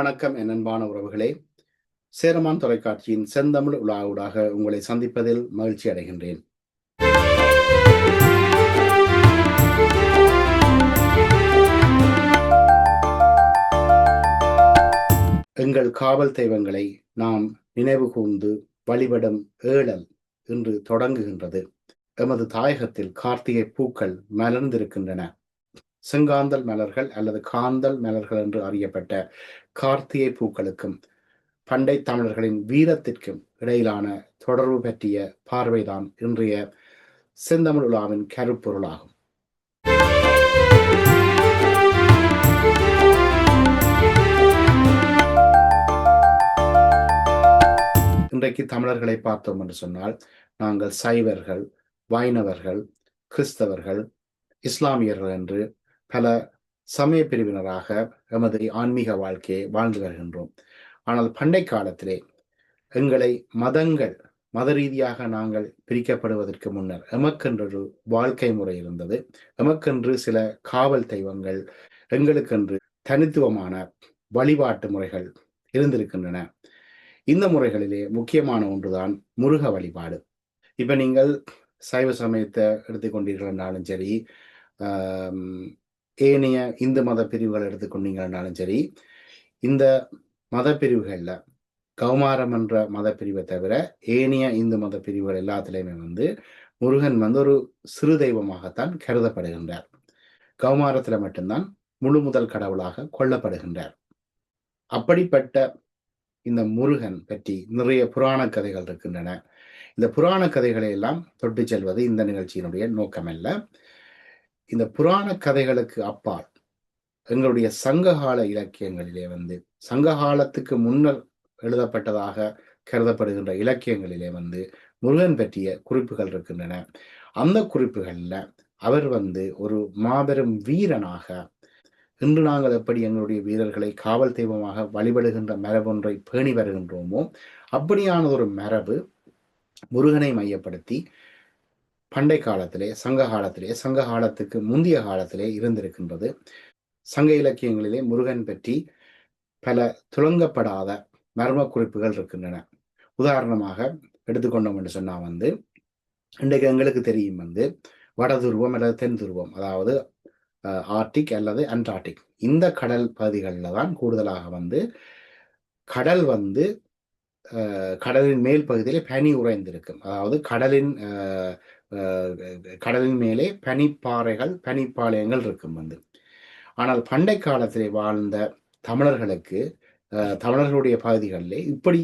வணக்கம் என் அன்பான உறவுகளே. சேரமான் தொலைக்காட்சியின் செந்தமிழ் உலாவுடாக உங்களை சந்திப்பதில் மகிழ்ச்சி அடைகின்றேன். எங்கள் காவல் தெய்வங்களை நாம் நினைவு கூர்ந்து வழிபடும் ஏழல் இன்று தொடங்குகின்றது. எமது தாயகத்தில் கார்த்திகை பூக்கள் மலர்ந்திருக்கின்றன. செங்காந்தல் மலர்கள் அல்லது காந்தல் மலர்கள் என்று அறியப்பட்ட கார்த்திகை பூக்களுக்கும் பண்டை தமிழர்களின் வீரத்திற்கும் இடையிலான தொடர்பு பற்றிய பார்வைதான் இன்றைய செந்தமிழ் உலாவின் கருப்பொருளாகும். இன்றைக்கு தமிழர்களை பார்த்தோம் என்று சொன்னால் நாங்கள் சைவர்கள் வைணவர்கள் கிறிஸ்தவர்கள் இஸ்லாமியர்கள் என்று பல சமய பிரிவினராக எமது ஆன்மீக வாழ்க்கையை வாழ்ந்து வருகின்றோம். ஆனால் பண்டை காலத்திலே எங்களை மதங்கள் மத ரீதியாக நாங்கள் பிரிக்கப்படுவதற்கு முன்னர் எமக்கென்றொரு வாழ்க்கை முறை இருந்தது. எமக்கென்று சில காவல் தெய்வங்கள் எங்களுக்கென்று தனித்துவமான வழிபாட்டு முறைகள் இருந்திருக்கின்றன. இந்த முறைகளிலே முக்கியமான ஒன்றுதான் முருக வழிபாடு. இப்ப நீங்கள் சைவ சமயத்தை எடுத்துக்கொண்டீர்கள் என்றாலும் சரி ஏனைய இந்து மத பிரிவுகள் எடுத்துக்கொண்டீங்கன்னாலும் சரி இந்த மத பிரிவுகளில் கௌமாரம் என்ற மத பிரிவை தவிர ஏனைய இந்து மத பிரிவுகள் எல்லாத்துலேயுமே வந்து முருகன் வந்து ஒரு சிறு தெய்வமாகத்தான் கருதப்படுகின்றார். கௌமாரத்தில் மட்டும்தான் முழு முதல் கடவுளாக கொல்லப்படுகின்றார் அப்படிப்பட்ட இந்த முருகன் பற்றி நிறைய புராண கதைகள் இருக்கின்றன. இந்த புராண கதைகளை எல்லாம் தொட்டு செல்வது இந்த நிகழ்ச்சியினுடைய நோக்கமல்ல. இந்த புராண கதைகளுக்கு அப்பால் எங்களுடைய சங்ககால இலக்கியங்களிலே வந்து சங்ககாலத்துக்கு முன்னர் எழுதப்பட்டதாக கருதப்படுகின்ற இலக்கியங்களிலே வந்து முருகன் பற்றிய குறிப்புகள் இருக்கின்றன. அந்த குறிப்புகளில் அவர் வந்து ஒரு மாபெரும் வீரனாக இன்று நாங்கள் எப்படி எங்களுடைய வீரர்களை காவல் தெய்வமாக வழிபடுகின்ற மரபொன்றை பேணி வருகின்றோமோ அப்படியான ஒரு மரபு முருகனை மையப்படுத்தி பண்டை காலத்திலே சங்க காலத்திலே சங்க காலத்துக்கு முந்தைய காலத்திலே இருந்திருக்கின்றது. சங்க இலக்கியங்களிலே முருகன் பற்றி பல துளங்கப்படாத மர்ம குறிப்புகள் இருக்கின்றன. உதாரணமாக எடுத்துக்கொண்டோம் என்று சொன்னால் வந்து இன்றைக்கு எங்களுக்கு தெரியும் வந்து வட துருவம் அல்லது தென் துருவம் அதாவது ஆர்டிக் அல்லது அண்டார்டிக் இந்த கடல் பகுதிகளில் தான் கூடுதலாக வந்து கடல் வந்து கடலின் மேல் பகுதியிலே பனி உறைந்திருக்கும். அதாவது கடலின் கடலின் மேலே பனிப்பாறைகள் பனிப்பாளையங்கள் இருக்கும் வந்து. ஆனால் பண்டை காலத்திலே வாழ்ந்த தமிழர்களுக்கு தமிழர்களுடைய பகுதிகளிலே இப்படி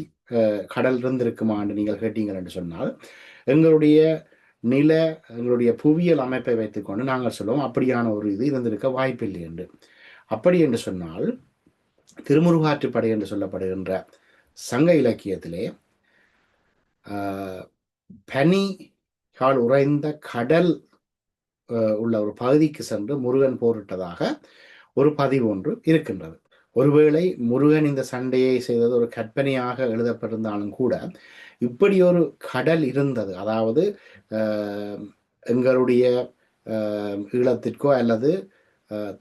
கடல் இருந்திருக்குமான்னு நீங்கள் கேட்டீங்கள் என்று சொன்னால் எங்களுடைய நில எங்களுடைய புவியியல் அமைப்பை வைத்துக்கொண்டு நாங்கள் சொல்லுவோம் அப்படியான ஒரு இது இருந்திருக்க வாய்ப்பில்லை என்று. அப்படி என்று சொன்னால் திருமுருகாற்றுப்படை என்று சொல்லப்படுகின்ற சங்க இலக்கியத்திலே பனி கால் உறைந்த கடல் உள்ள ஒரு பகுதிக்கு சென்று முருகன் போரிட்டதாக ஒரு பதிவு ஒன்று இருக்கின்றது. ஒருவேளை முருகன் இந்த சண்டையை செய்தது ஒரு கற்பனையாக எழுதப்பட்டிருந்தாலும் கூட இப்படி ஒரு கடல் இருந்தது. அதாவது எங்களுடைய ஈழத்திற்கோ அல்லது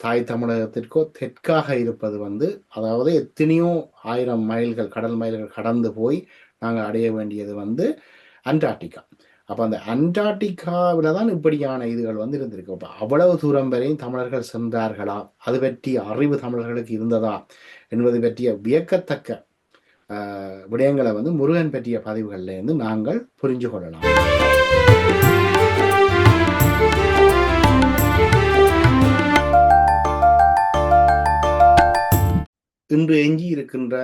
தாய் தமிழகத்திற்கோ தெற்காக இருப்பது வந்து அதாவது எத்தனையோ ஆயிரம் மைல்கள் கடல் மைல்கள் கடந்து போய் நாங்கள் அடைய வேண்டியது வந்து அண்டார்டிகா. அப்போ அந்த அண்டார்டிகாவில் தான் இப்படியான இதுகள் வந்து இருந்திருக்கு அப்போ அவ்வளவு தூரம் வரையும் தமிழர்கள் சென்றார்களா? அது பற்றிய அறிவு தமிழர்களுக்கு இருந்ததா? என்பது பற்றிய வியக்கத்தக்க விடயங்களை வந்து முருகன் பற்றிய பதிவுகள்லேருந்து நாங்கள் புரிஞ்சு கொள்ளலாம். இன்று எஞ்சி இருக்கின்ற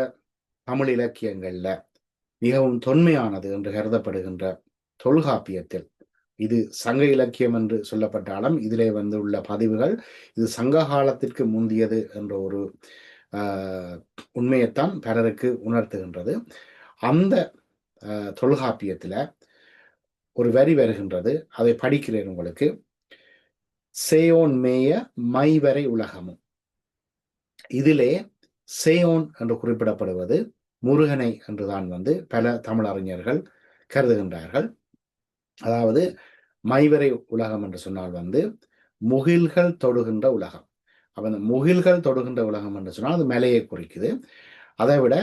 தமிழ் இலக்கியங்களில் மிகவும் தொன்மையானது என்று கருதப்படுகின்ற தொல்காப்பியத்தில். இது சங்க இலக்கியம் என்று சொல்லப்பட்டாலும் இதிலே வந்து உள்ள பதிவுகள் இது சங்க காலத்திற்கு முந்தியது என்ற ஒரு உண்மையைத்தான் பலருக்கு உணர்த்துகின்றது. அந்த தொல்காப்பியத்தில் ஒரு வரி வருகின்றது. அதை படிக்கிறேன் உங்களுக்கு. சேயோன் மேய மைவரை உலகமும். இதிலே சேயோன் என்று குறிப்பிடப்படுவது முருகனை என்றுதான் வந்து பல தமிழறிஞர்கள் கருதுகின்றார்கள். அதாவது மைவரை உலகம் என்று சொன்னால் வந்து முகில்கள் தொடுகின்ற உலகம். அப்போ அந்த முகில்கள் தொடுகின்ற உலகம் என்று சொன்னால் அது மலையை குறிக்குது. அதை விட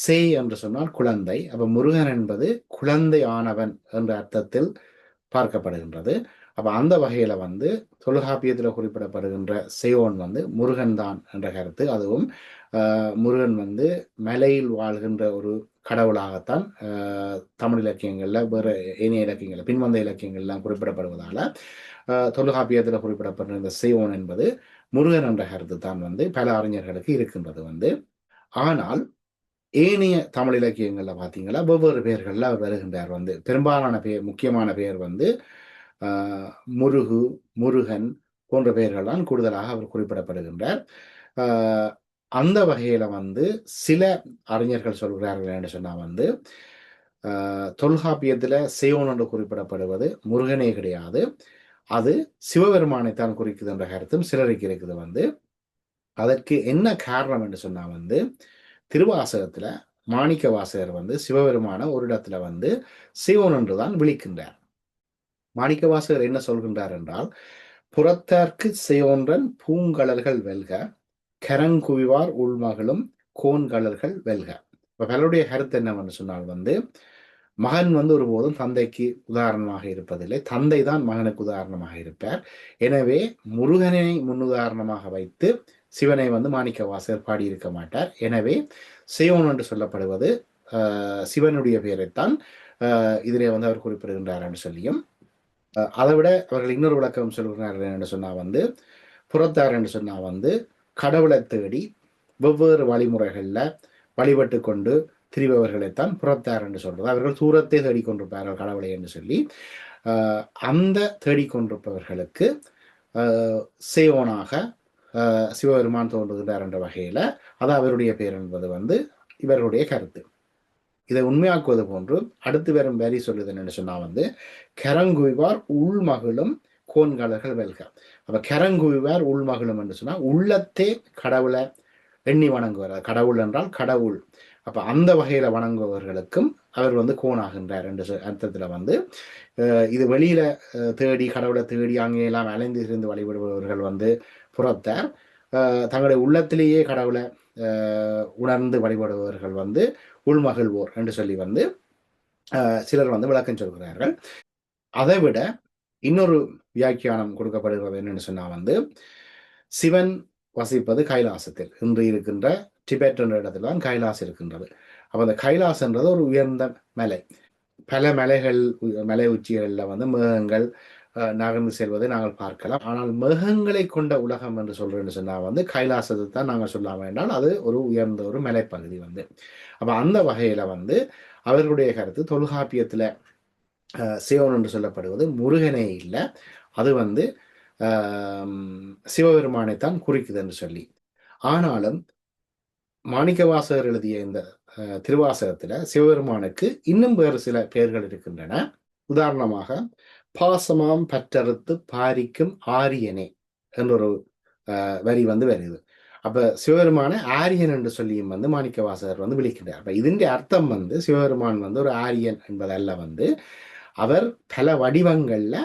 சே என்று சொன்னால் குழந்தை. அப்போ முருகன் என்பது குழந்தை ஆனவன் என்ற அர்த்தத்தில் பார்க்கப்படுகின்றது. அப்போ அந்த வகையில் வந்து தொல்காப்பியத்தில் குறிப்பிடப்படுகின்ற சேயோன் வந்து முருகன் தான் என்ற கருத்து. அதுவும் முருகன் வந்து மலையில் வாழ்கின்ற ஒரு கடவுளாகத்தான் தமிழ் இலக்கியங்களில் வேறு ஏனைய இலக்கியங்களில் பின்வந்த இலக்கியங்கள்லாம் குறிப்பிடப்படுவதால் தொல்காப்பியத்தில் குறிப்பிடப்படுற இந்த சேயோன் என்பது முருகன் என்ற கருத்து தான் வந்து பல அறிஞர்களுக்கு இருக்கின்றது வந்து. ஆனால் ஏனைய தமிழ் இலக்கியங்களில் பார்த்தீங்கன்னா வெவ்வேறு பெயர்களில் அவர் வருகின்றார் வந்து. பெரும்பாலான பெயர் முக்கியமான பெயர் வந்து முருகு முருகன் போன்ற பெயர்கள்தான் கூடுதலாக அவர் குறிப்பிடப்படுகின்றார். அந்த வகையில வந்து சில அறிஞர்கள் சொல்கிறார்கள் என்று சொன்னா வந்து தொல்காப்பியத்தில் சேவன் என்று குறிப்பிடப்படுவது முருகனே கிடையாது. அது சிவபெருமானைத்தான் குறிக்குது என்ற கருத்தும் சிலருக்கு இருக்குது வந்து. அதற்கு என்ன காரணம் என்று சொன்னா வந்து திருவாசகத்துல மாணிக்க வாசகர் வந்து சிவபெருமான ஒரு இடத்துல வந்து சிவன் என்றுதான் விழிக்கின்றார் மாணிக்க வாசகர் என்ன சொல்கின்றார் என்றால் புறத்தார்க்கு சிவன்றன் பூங்கலர்கள் வெல்க கரங்குவிவார் உள்மகளும் கோன்கலர்கள் வெல்க. இப்போ பலருடைய கருத்து என்னவென்று சொன்னால் வந்து மகன் வந்து ஒருபோதும் தந்தைக்கு உதாரணமாக இருப்பதில்லை. தந்தை தான் மகனுக்கு உதாரணமாக இருப்பார். எனவே முருகனை முன்னுதாரணமாக வைத்து சிவனை வந்து மாணிக்க வாசகர் பாடியிருக்க மாட்டார். எனவே சிவன் என்று சொல்லப்படுவது சிவனுடைய பெயரைத்தான் இதிலே வந்து அவர் குறிப்பிடுகின்றார் என்று சொல்லியும் அதை விட அவர்கள் இன்னொரு விளக்கம் சொல்கிறார்கள் என்று சொன்னால் வந்து புறத்தார் என்று சொன்னால் வந்து கடவுளை தேடி வெவ்வேறு வழிமுறைகளில் வழிபட்டு கொண்டு திரிபவர்களைத்தான் புறத்தார் என்று சொல்றது. அவர்கள் தூரத்தை தேடிக்கொண்டிருப்பார்கள் கடவுளை என்று சொல்லி. அந்த தேடிக்கொண்டிருப்பவர்களுக்கு சேவனாக சிவபெருமான் தோன்றுகிறார் என்ற வகையில் அது அவருடைய பேர் என்பது வந்து இவர்களுடைய கருத்து. இதை உண்மையாக்குவது போன்று அடுத்து வரும் வேரி சொல்லுது என்று சொன்னால் வந்து கரங்குவிவார் உள்மகளும் கோன்காலர்கள் வெல்க. அப்ப கரங்குவிவார் உள்மகளும் என்று சொன்னா உள்ளத்தே கடவுளை எண்ணி வணங்குவார். கடவுள் என்றால் கடவுள். அப்ப அந்த வகையில வணங்குபவர்களுக்கும் அவர் வந்து கோணாகின்றார் என்ற அர்த்தத்துல வந்து இது வெளியில தேடி கடவுளை தேடி அங்கே எல்லாம் அலைந்து இருந்து வழிபடுபவர்கள் வந்து புறத்தார். தங்களுடைய உள்ளத்திலேயே கடவுளை உணர்ந்து வழிபடுபவர்கள் வந்து உள்மகிழ்வோர் என்று சொல்லி வந்து சிலர் வந்து விளக்கம் சொல்கிறார்கள். அதை விட இன்னொரு வியாக்கியானம் கொடுக்கப்படுகிறது என்னன்னு சொன்னா வந்து சிவன் வசிப்பது கைலாசத்தில். இன்று இருக்கின்ற டிபெட் என்ற இடத்துல தான் கைலாஸ் இருக்கின்றது. அப்ப அந்த கைலாசன்றது ஒரு உயர்ந்த மலை. பல மலைகள் மலை உச்சிகளில் வந்து மேகங்கள் நகர்ந்து செல்வதை நாங்கள் பார்க்கலாம். ஆனால் மேகங்களை கொண்ட உலகம் என்று சொல்றேன்னு சொன்னா வந்து கைலாசத்தை தான் நாங்கள் சொல்ல வேண்டாம் அது ஒரு உயர்ந்த ஒரு மலைப்பகுதி வந்து. அப்ப அந்த வகையில வந்து அவர்களுடைய கருத்து தொல்காப்பியத்துல சிவன் என்று சொல்லப்படுவது முருகனே இல்லை அது வந்து சிவபெருமானைத்தான் குறிக்குது என்று சொல்லி. ஆனாலும் மாணிக்கவாசகர் எழுதிய இந்த திருவாசகத்துல சிவபெருமானுக்கு இன்னும் வேறு சில பெயர்கள் இருக்கின்றன. உதாரணமாக பாசமாம் பற்றறுத்து பாரிக்கும் ஆரியனே என்ற ஒரு வரி வந்து வருது. அப்ப சிவபெருமான ஆரியன் என்று சொல்லியும் வந்து மாணிக்கவாசகர் வந்து விழிக்கின்றார் அப்ப இதன் அர்த்தம் வந்து சிவபெருமான் வந்து ஒரு ஆரியன் என்பதல்ல வந்து அவர் பல வடிவங்கள்ல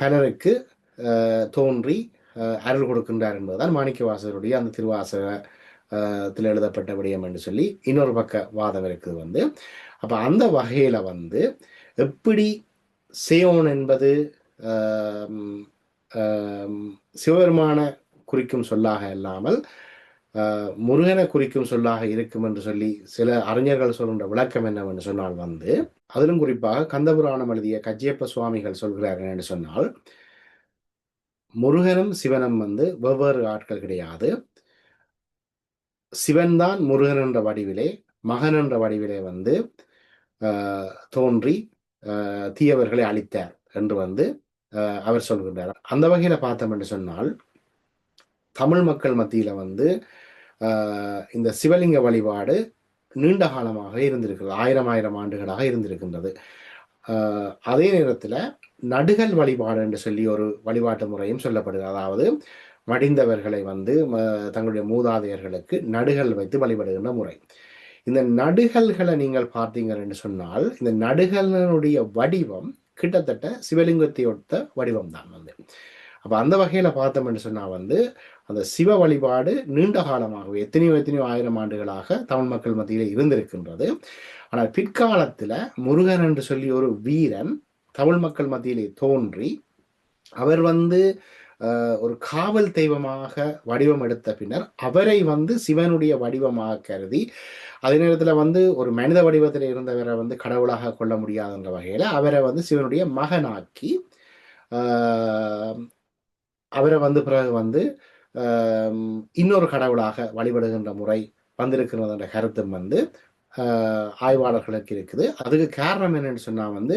பலருக்கு தோன்றி அருள் கொடுக்கின்றார் என்பதுதான் மாணிக்கவாசகருடைய அந்த திருவாசகத்தில் எழுதப்பட்ட விடயம் என்று சொல்லி இன்னொரு பக்க வாதம் இருக்குது வந்து. அப்போ அந்த வகையில் வந்து எப்படி சேயோன் என்பது சிவபெருமான குறிக்கும் சொல்லாக இல்லாமல் முருகனை குறிக்கும் சொல்லாக இருக்கும் என்று சொல்லி சில அறிஞர்கள் சொல்கின்ற விளக்கம் என்னவென்று சொன்னால் வந்து அதிலும் குறிப்பாக கந்தபுராணம் எழுதிய கஜ்ஜியப்ப சுவாமிகள் சொல்கிறார்கள் என்று சொன்னால் முருகனும் சிவனும் வந்து வெவ்வேறு ஆட்கள் கிடையாது. சிவன் தான் முருகன் என்ற வடிவிலே மகன் என்ற வடிவிலே வந்து தோன்றி தீயவர்களை அழித்தார் என்று வந்து அவர் சொல்கின்றார். அந்த வகையில பார்த்தோம் என்று சொன்னால் தமிழ் மக்கள் மத்தியில் வந்து இந்த சிவலிங்க வழிபாடு நீண்ட காலமாக இருந்திருக்கிறது. ஆயிரம் ஆயிரம் ஆண்டுகளாக இருந்திருக்கின்றது. அதே நேரத்தில் நடுகள் வழிபாடு என்று சொல்லி ஒரு வழிபாட்டு முறையும் சொல்லப்படுகிறது அதாவது மடிந்தவர்களை வந்து தங்களுடைய மூதாதையர்களுக்கு நடுகள் வைத்து வழிபடுகின்ற முறை. இந்த நடுகல்களை நீங்கள் பார்த்தீங்கன்னு சொன்னால் இந்த நடுகளினுடைய வடிவம் கிட்டத்தட்ட சிவலிங்கத்தை ஒத்த வடிவம் தான் வந்து. அப்போ அந்த வகையில் பார்த்தோம்னு சொன்னால் வந்து அந்த சிவ வழிபாடு நீண்ட காலமாகவே எத்தனையோ எத்தனையோ ஆயிரம் ஆண்டுகளாக தமிழ் மக்கள் மத்தியில் இருந்திருக்கின்றது. ஆனால் பிற்காலத்தில் முருகன் என்று சொல்லி ஒரு வீரன் தமிழ் மக்கள் மத்தியிலே தோன்றி அவர் வந்து ஒரு காவல் தெய்வமாக வடிவம் எடுத்த பின்னர் அவரை வந்து சிவனுடைய வடிவமாக கருதி அதே நேரத்தில் வந்து ஒரு மனித வடிவத்தில் இருந்தவரை வந்து கடவுளாக கொள்ள முடியாதுன்ற வகையில் அவரை வந்து சிவனுடைய மகனாக்கி அவரை வந்து பிறகு வந்து இன்னொரு கடவுளாக வழிபடுகின்ற முறை வந்திருக்கிறது என்ற கருத்தும் வந்து ஆய்வாளர்களுக்கு இருக்குது. அதுக்கு காரணம் என்னன்னு சொன்னால் வந்து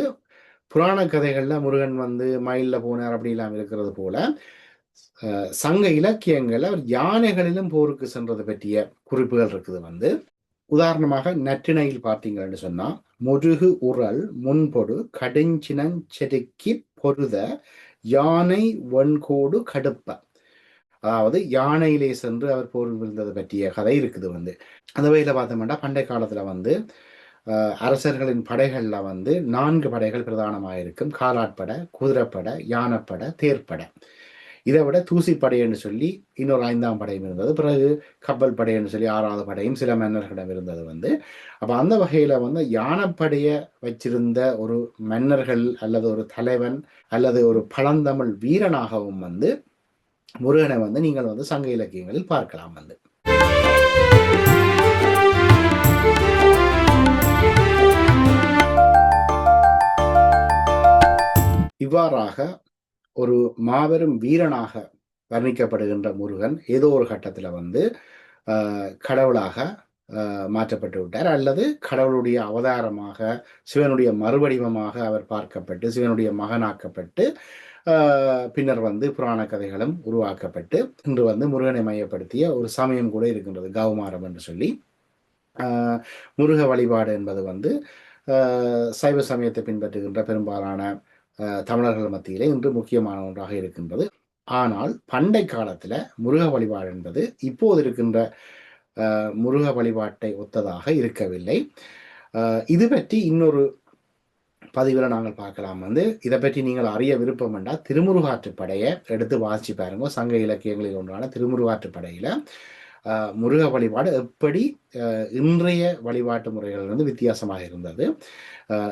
புராண கதைகளில் முருகன் வந்து மயிலில் போனார் அப்படிலாம் இருக்கிறது போல சங்க இலக்கியங்களில் அவர் யானைகளிலும் போருக்கு சென்றது பற்றிய குறிப்புகள் இருக்குது வந்து. உதாரணமாக நற்றிணையில் பார்த்தீங்கன்னு சொன்னால் முருகு உரல் முன்பொடு கடுஞ்சினஞ்செருக்கி பொருத யானை வன்கோடு கடுப்ப. அதாவது யானையிலே சென்று அவர் போர் விழுந்தது பற்றிய கதை இருக்குது வந்து. அந்த வகையில் பார்த்தோம்னா பண்டை காலத்தில் வந்து அரசர்களின் படைகளில் வந்து நான்கு படைகள் பிரதானமாக இருக்கும் காலாட்படை குதிரைப்படை யானைப்படை தேர்ப்படை. இதை விட தூசிப்படைன்னு சொல்லி இன்னொரு ஐந்தாம் படையும் இருந்தது. பிறகு கப்பல் படைன்னு சொல்லி ஆறாவது படையும் சில மன்னர்களிடம் இருந்தது வந்து. அப்போ அந்த வகையில் வந்து யானைப்படையை வச்சிருந்த ஒரு மன்னர்கள் அல்லது ஒரு தலைவன் அல்லது ஒரு பழந்தமிழ் வீரனாகவும் வந்து முருகனை வந்து நீங்கள் வந்து சங்க இலக்கியங்களில் பார்க்கலாம் வந்து. இவ்வாறாக ஒரு மாபெரும் வீரனாக வர்ணிக்கப்படுகின்ற முருகன் ஏதோ ஒரு கட்டத்தில் வந்து கடவுளாக மாற்றப்பட்டு விட்டார். அல்லது கடவுளுடைய அவதாரமாக சிவனுடைய மறுவடிவமாக அவர் பார்க்கப்பட்டு சிவனுடைய மகனாக்கப்பட்டு பின்னர் வந்து புராண கதைகளும் உருவாக்கப்பட்டு இன்று வந்து முருகனை மையப்படுத்திய ஒரு சமயம் கூட இருக்கின்றது கௌமாரம் என்று சொல்லி. முருக வழிபாடு என்பது வந்து சைவ சமயத்தை பின்பற்றுகின்ற பெரும்பாலான தமிழர்கள் மத்தியிலே இன்று முக்கியமான ஒன்றாக இருக்கின்றது. ஆனால் பண்டை காலத்தில் முருக வழிபாடு என்பது இப்போது இருக்கின்ற முருக வழிபாட்டை ஒத்ததாக இருக்கவில்லை. இது பற்றி இன்னொரு பதிவில் நாங்கள் பார்க்கலாம். வந்து இதை பற்றி நீங்கள் அறிய விருப்பம் என்றால் திருமுருகாற்று படையை எடுத்து வாசிச்சு பாருங்க. சங்க இலக்கியங்களில் ஒன்றான திருமுருகாற்று படையில முருக வழிபாடு எப்படி இன்றைய வழிபாட்டு முறைகள் வந்து வித்தியாசமாக இருந்தது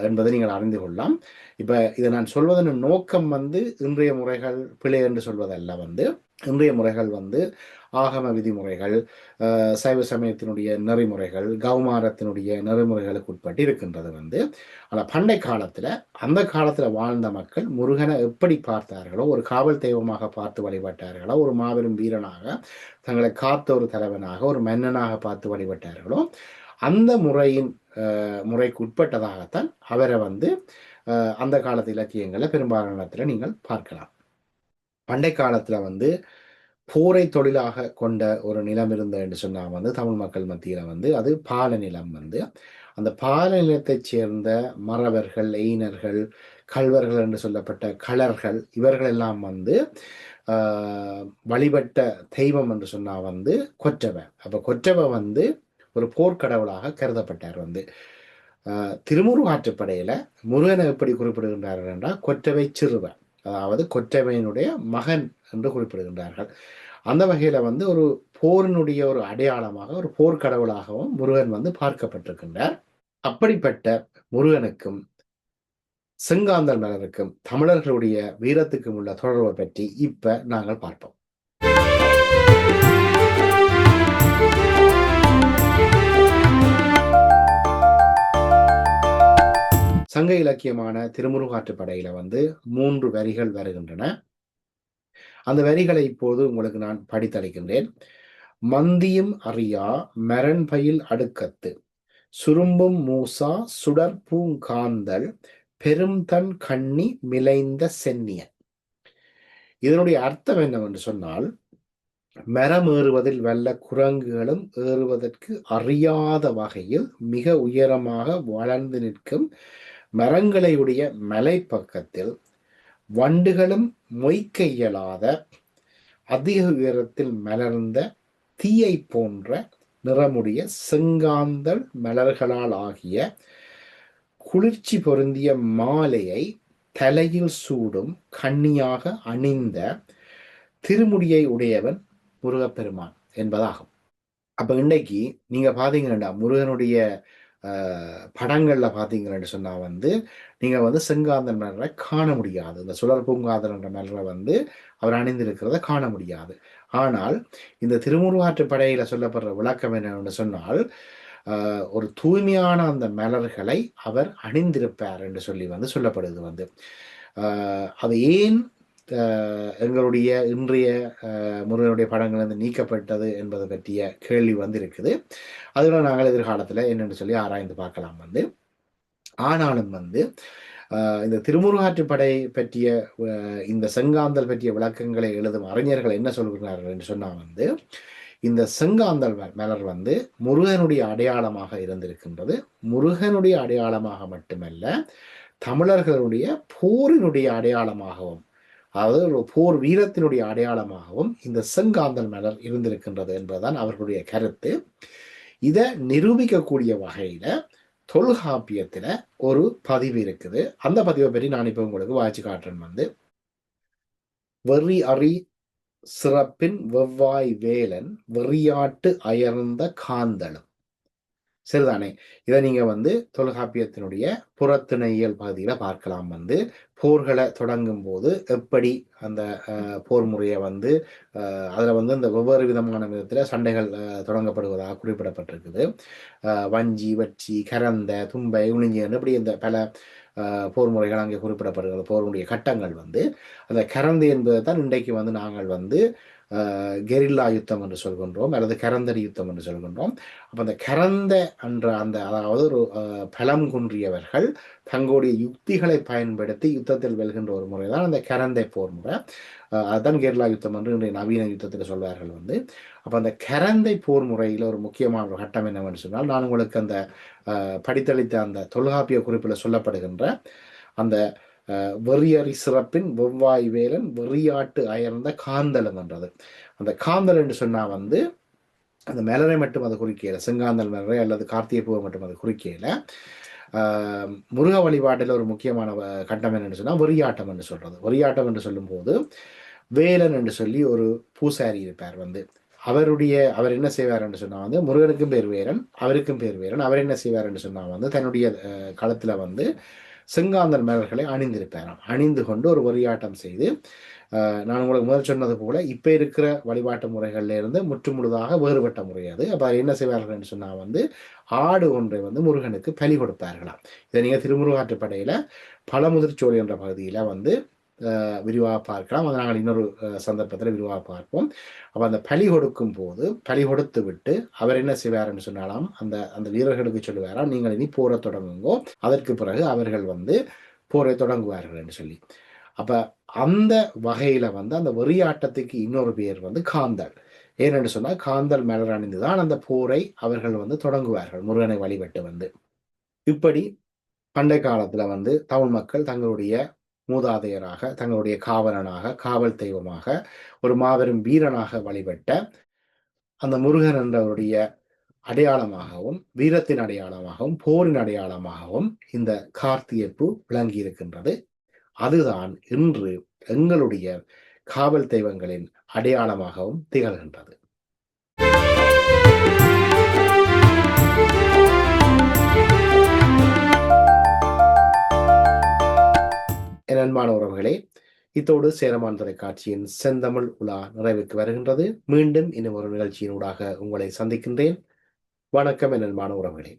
என்பதை நீங்கள் அறிந்து கொள்ளலாம். இப்போ இதை நான் சொல்வதன் நோக்கம் வந்து இன்றைய முறைகள் பிழை என்று சொல்வதல்ல வந்து இன்றைய முறைகள் வந்து ஆகம விதிமுறைகள் சைவ சமயத்தினுடைய நெறிமுறைகள் கௌமாரத்தினுடைய நெறிமுறைகளுக்கு உட்பட்டு இருக்கின்றது வந்து. ஆனால் பண்டை காலத்தில் அந்த காலத்தில் வாழ்ந்த மக்கள் முருகனை எப்படி பார்த்தார்களோ ஒரு காவல் தெய்வமாக பார்த்து வழிபட்டார்களோ ஒரு மாபெரும் வீரனாக தங்களை காத்த ஒரு தலைவனாக ஒரு மன்னனாக பார்த்து வழிபட்டார்களோ அந்த முறையின் முறைக்கு உட்பட்டதாகத்தான் அவரை வந்து அந்த காலத்து இலக்கியங்களை பெரும்பாலானத்தில் நீங்கள் பார்க்கலாம். பண்டை காலத்தில் வந்து போரை தொழிலாக கொண்ட ஒரு நிலம் இருந்தது என்று சொன்னால் வந்து தமிழ் மக்கள் மத்தியில் வந்து அது பால நிலம் வந்து. அந்த பால நிலத்தைச் சேர்ந்த மறவர்கள் எயினர்கள் கல்வர்கள் என்று சொல்லப்பட்ட களர்கள் இவர்கள் எல்லாம் வந்து வழிபட்ட தெய்வம் என்று சொன்னால் வந்து கொற்றவை. அப்போ கொற்றவை வந்து ஒரு போர்க்கடவுளாக கருதப்பட்டார் வந்து. திருமுருகாற்றுப்படையில் முருகனை எப்படி குறிப்பிடுகின்றார்கள் என்றால் கொற்றவை சிறுவன் அதாவது கொற்றவையினுடைய மகன் என்று குறிப்பிடுகின்றார்கள். அந்த வகையில வந்து ஒரு போரினுடைய ஒரு அடையாளமாக ஒரு போர்க்கடவுளாகவும் முருகன் வந்து பார்க்கப்பட்டிருக்கின்றார். அப்படிப்பட்ட முருகனுக்கும் செங்காந்தல் மலருக்கும் தமிழர்களுடைய வீரத்துக்கும் உள்ள தொடர்பை பற்றி இப்ப நாங்கள் பார்ப்போம். சங்க இலக்கியமான திருமுருகாற்றுப்படையில வந்து மூன்று வரிகள் வருகின்றன. அந்த வரிகளை இப்போது உங்களுக்கு நான் படித்தளிக்கின்றேன் மந்தியும் அறியா மரண்பயில் அடுக்கத்து. சுரும்பும் மூசா சுடர் பூங்காந்தல். கண்ணி மிளைந்த சென்னிய இதனுடைய அர்த்தம் என்னவென்று சொன்னால் மரம் ஏறுவதில் வல்ல குரங்குகளும் ஏறுவதற்கு அறியாத வகையில் மிக உயரமாக வளர்ந்து நிற்கும் மரங்களை உடைய மலைப்பக்கத்தில் வண்டுகளும் மொய்க்க இயலாத அதிக உயரத்தில் மலர்ந்த தீயை போன்ற நிறமுடைய செங்காந்தல் மலர்களால் ஆகிய குளிர்ச்சி பொருந்திய மாலையை தலையில் சூடும் கண்ணியாக அணிந்த திருமுடியை உடையவன் முருகப்பெருமான் என்பதாகும். அப்ப இன்னைக்கு நீங்க பாத்தீங்கன்னா முருகனுடைய படங்களில் பார்த்தீங்கன்னு சொன்னால் வந்து நீங்கள் வந்து செங்காந்தன் மலரை காண முடியாது. இந்த சுழல் பூங்காதன் என்ற மலரை வந்து அவர் அணிந்திருக்கிறத காண முடியாது. ஆனால் இந்த திருமுருகாற்று படையில் சொல்லப்படுற விளக்கம் என்னன்னு சொன்னால் ஒரு தூய்மையான அந்த மலர்களை அவர் அணிந்திருப்பார் என்று சொல்லி வந்து சொல்லப்படுது வந்து. அது ஏன் எங்களுடைய இன்றைய முருகனுடைய படங்கள் வந்து நீக்கப்பட்டது என்பது பற்றிய கேள்வி வந்து இருக்குது அதில் நாங்கள் எதிர்காலத்தில் என்னென்னு சொல்லி ஆராய்ந்து பார்க்கலாம் வந்து. ஆனாலும் வந்து இந்த திருமுருகாற்றுப்படை பற்றிய இந்த செங்காந்தல் பற்றிய விளக்கங்களை எழுதும் அறிஞர்கள் என்ன சொல்கிறார்கள் என்று சொன்னால் வந்து இந்த செங்காந்தல் மலர் வந்து முருகனுடைய அடையாளமாக இருந்திருக்கின்றது. முருகனுடைய அடையாளமாக மட்டுமல்ல தமிழர்களுடைய போரினுடைய அடையாளமாகவும் அதாவது ஒரு போர் வீரத்தினுடைய அடையாளமாகவும் இந்த செங்காந்தல் மலர் இருந்திருக்கின்றது என்பதுதான் அவர்களுடைய கருத்து. இதை நிரூபிக்கக்கூடிய வகையில தொல்காப்பியத்துல ஒரு பதிவு இருக்குது. அந்த பதிவை பற்றி நான் இப்போ உங்களுக்கு வாய்ச்சி காட்டுறேன் வந்து. வெறி அறி சிறப்பின் வெவ்வாய் வேலன் வெறியாட்டு அயர்ந்த காந்தளம். சரிதானே? இதை நீங்க வந்து தொல்காப்பியத்தினுடைய புறத்திணையியல் பகுதியில பார்க்கலாம் வந்து. போர்களை தொடங்கும் போது எப்படி அந்த போர் முறையை வந்து அதில் வந்து இந்த வெவ்வேறு விதமான விதத்தில் சண்டைகள் தொடங்கப்படுவதாக குறிப்பிடப்பட்டிருக்குது. வஞ்சி வச்சி கரந்த தும்பை உளிஞ்சி இப்படி இந்த பல போர் முறைகள் அங்கே குறிப்பிடப்படுகிறது. போருடைய கட்டங்கள் வந்து அந்த கரந்து என்பதை தான் இன்றைக்கு வந்து நாங்கள் வந்து கெரில்லா யுத்தம் என்று சொல்கின்றோம் அல்லது கரந்தரி யுத்தம் என்று சொல்கின்றோம். அப்போ அந்த கரந்த என்ற அந்த அதாவது ஒரு பலம் குன்றியவர்கள் தங்களுடைய யுக்திகளை பயன்படுத்தி யுத்தத்தில் வெல்கின்ற ஒரு முறை தான் அந்த கரந்தை போர் முறை. அதுதான் கேரளா யுத்தம் என்று இன்றைய நவீன யுத்தத்தில் சொல்வார்கள் வந்து. அப்போ அந்த கரந்தை போர் முறையில் ஒரு முக்கியமான ஒரு கட்டம் என்னவென்று சொன்னால் நான் உங்களுக்கு அந்த படித்தளித்த அந்த தொல்காப்பிய குறிப்பில் சொல்லப்படுகின்ற அந்த வெறியறி சிறப்பின் வெவ்வாய் வேலன் வெறியாட்டு அயர்ந்த காந்தலம் என்றது. அந்த காந்தல் என்று சொன்னா வந்து அந்த மலரை மட்டும் அதை குறிக்கல செங்காந்தல் மலரை அல்லது கார்த்திகை பூவை மட்டும் அதை குறிக்கல முருக வழிபாட்டில் ஒரு முக்கியமான கட்டம் என்னென்னு சொன்னால் வெறியாட்டம் என்று சொல்றது. வெறியாட்டம் என்று சொல்லும்போது வேலன் என்று சொல்லி ஒரு பூசாரி இருப்பார் வந்து. அவருடைய அவர் என்ன செய்வார் என்று சொன்னால் வந்து முருகனுக்கும் பேர் வேரன் அவருக்கும் பேர் வேலன் அவர் என்ன செய்வார் என்று சொன்னால் வந்து தன்னுடைய களத்தில் வந்து செங்காந்தன் மலர்களை அணிந்திருப்பாராம் அணிந்து கொண்டு ஒரு வரியாட்டம் செய்து நான் உங்களுக்கு முதல் சொன்னது போல இப்போ இருக்கிற வழிபாட்டு முறைகள்ல இருந்து முற்று முழுதாக வேறுபட்ட முறை அது. அப்போ என்ன செய்வார்கள் சொன்னால் வந்து ஆடு ஒன்றை வந்து முருகனுக்கு பலி கொடுப்பார்களாம். இதை நீங்கள் திருமுருகாற்றுப்படையில் பழமுதிர்ச்சோழி என்ற பகுதியில் வந்து விரிவாக பார்க்கலாம். அதை நாங்கள் இன்னொரு சந்தர்ப்பத்தில் விரிவாக பார்ப்போம். அப்போ அந்த பலி கொடுக்கும் போது பலி கொடுத்து விட்டு அவர் என்ன செய்வார்னு சொன்னாலாம் அந்த அந்த வீரர்களுக்கு சொல்லுவாராம் நீங்கள் இனி போரை தொடங்குங்கோ. அதற்கு பிறகு அவர்கள் வந்து போரை தொடங்குவார்கள் என்று சொல்லி. அப்ப அந்த வகையில வந்து அந்த வெறியாட்டத்துக்கு இன்னொரு பேர் வந்து காந்தல். ஏனென்று சொன்னால் காந்தல் மலர் அணிந்துதான் அந்த போரை அவர்கள் வந்து தொடங்குவார்கள் முருகனை வழிபட்டு வந்து. இப்படி பண்டை காலத்துல வந்து தமிழ் மக்கள் தங்களுடைய மூதாதையராக தங்களுடைய காவலனாக காவல் தெய்வமாக ஒரு மாபெரும் வீரனாக வழிபட்ட அந்த முருகன் என்றவருடைய அடையாளமாகவும் வீரத்தின் அடையாளமாகவும் போரின் அடையாளமாகவும் இந்த கார்த்திகைப்பு விளங்கி இருக்கின்றது அதுதான் இன்று எங்களுடைய காவல் தெய்வங்களின் அடையாளமாகவும் திகழ்கின்றது. என் அன்பான உறவுகளே இத்தோடு சேரமான் தொலைக்காட்சியின் செந்தமிழ் உலா நிறைவுக்கு வருகின்றது. மீண்டும் இன்னும் ஒரு நிகழ்ச்சியினூடாக உங்களை சந்திக்கின்றேன். வணக்கம் என் அன்பான உறவுகளே.